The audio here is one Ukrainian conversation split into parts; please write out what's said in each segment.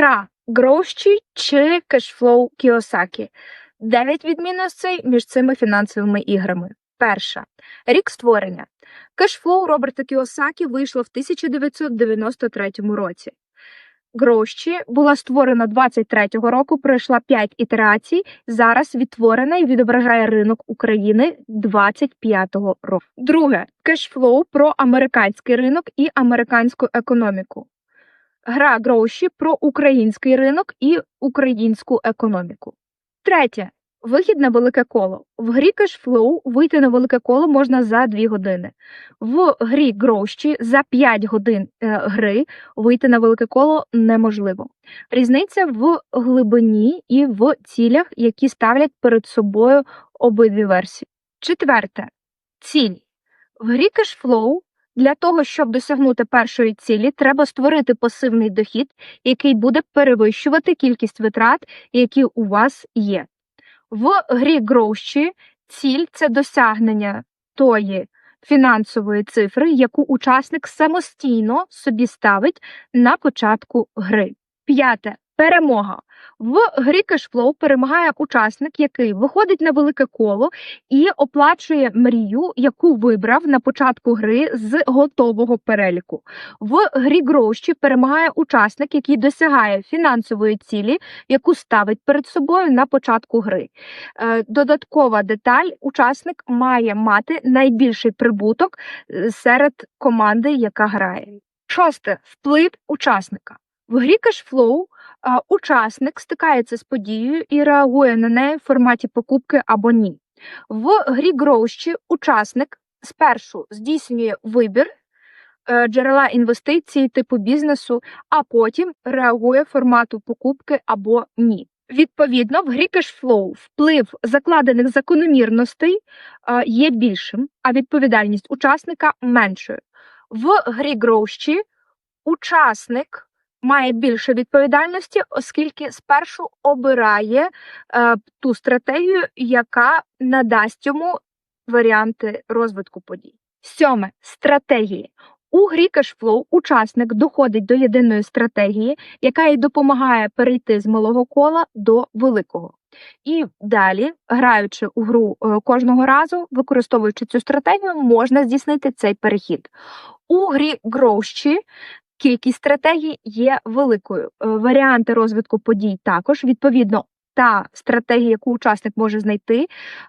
Гра Гроущі чи кешфлоу Кіосакі. Дев'ять відмінностей між цими фінансовими іграми. Перша рік створення. Кешфлоу Роберта Кіосакі вийшло в 1993 році. Гроші була створена 23-го року, пройшла 5 ітерацій. Зараз відтворена і відображає ринок України 25-го року. Друге кешфлоу про американський ринок і американську економіку. Гра гроші про український ринок і українську економіку. Третє. Вихід на велике коло. В грі кешфлоу вийти на велике коло можна за 2 години. В грі гроші за 5 годин е, гри вийти на велике коло неможливо. Різниця в глибині і в цілях, які ставлять перед собою обидві версії. Четверте. Ціль. В грі кешфлоу для того, щоб досягнути першої цілі, треба створити пасивний дохід, який буде перевищувати кількість витрат, які у вас є. В грі гроші ціль це досягнення тої фінансової цифри, яку учасник самостійно собі ставить на початку гри. П'яте перемога. В грі кешфлоу перемагає учасник, який виходить на велике коло і оплачує мрію, яку вибрав на початку гри з готового переліку. В грі гроші перемагає учасник, який досягає фінансової цілі, яку ставить перед собою на початку гри. Е, Додаткова деталь: учасник має мати найбільший прибуток е, серед команди, яка грає. Шосте вплив учасника. В грі кешфлоу учасник стикається з подією і реагує на неї в форматі покупки або ні. В грі гроші учасник спершу здійснює вибір е, джерела інвестицій типу бізнесу, а потім реагує формату покупки або ні. Відповідно, в грі кешфлоу вплив закладених закономірностей е, є більшим, а відповідальність учасника меншою. В грі гроші учасник має більше відповідальності, оскільки спершу обирає е, ту стратегію, яка надасть йому варіанти розвитку подій. Сьоме стратегії. У грі кешфлоу учасник доходить до єдиної стратегії, яка їй допомагає перейти з малого кола до великого. І далі, граючи у гру е, кожного разу, використовуючи цю стратегію, можна здійснити цей перехід. У грі гроші кількість стратегій є великою. Е, Варіанти розвитку подій також відповідно. Та стратегія, яку учасник може знайти,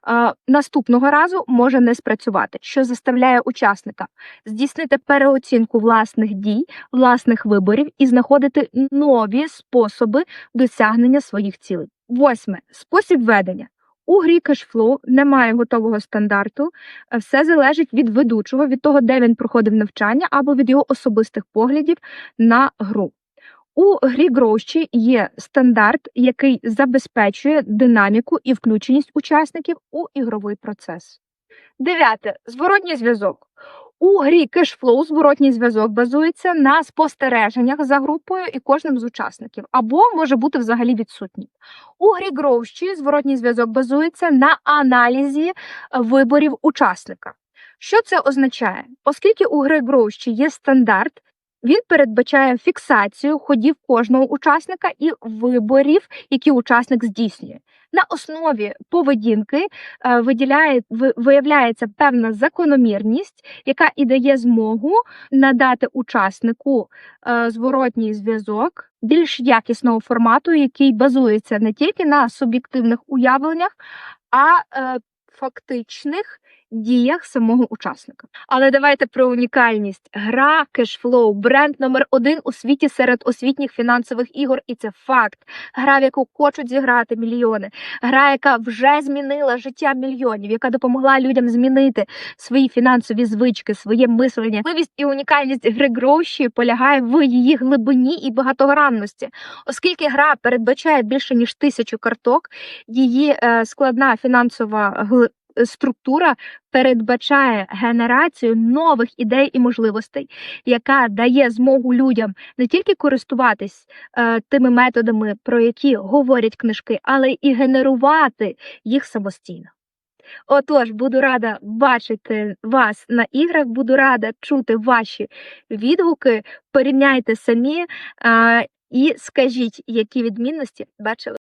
е, наступного разу може не спрацювати, що заставляє учасника здійснити переоцінку власних дій, власних виборів і знаходити нові способи досягнення своїх цілей. Восьме спосіб ведення. У грі кешфлоу немає готового стандарту, е, все залежить від ведучого, від того, де він проходив навчання, або від його особистих поглядів на гру. У грі гроші є стандарт, який забезпечує динаміку і включеність учасників у ігровий процес. Дев'яте зворотній зв'язок. У грі кешфлоу зворотній зв'язок базується на спостереженнях за групою і кожним з учасників, або може бути взагалі відсутній. У грі гроші зворотній зв'язок базується на аналізі е, виборів учасника. Що це означає? Оскільки у гри гроші є стандарт, він передбачає фіксацію ходів кожного учасника і виборів, які учасник здійснює. На основі поведінки е, виділяє, виявляється певна закономірність, яка і дає змогу надати учаснику е, зворотній зв'язок більш якісного формату, який базується не тільки на суб'єктивних уявленнях, а е, фактичних діях самого учасника. Але давайте про унікальність. Гра кешфлоу, бренд номер один у світі серед освітніх фінансових ігор, і це факт. Гра, в яку хочуть зіграти мільйони. Гра, яка вже змінила життя мільйонів, яка допомогла людям змінити свої фінансові звички, своє мислення. Можливість і унікальність гри гроші полягає в її глибині і багатогранності, оскільки гра передбачає більше ніж тисячу карток, її е, складна фінансова структура передбачає генерацію нових ідей і можливостей, яка дає змогу людям не тільки користуватись е, тими методами, про які говорять книжки, але і генерувати їх самостійно. Отож, буду рада бачити вас на іграх, буду рада чути ваші відгуки. Порівняйте самі. Е, І скажіть, які відмінності бачили.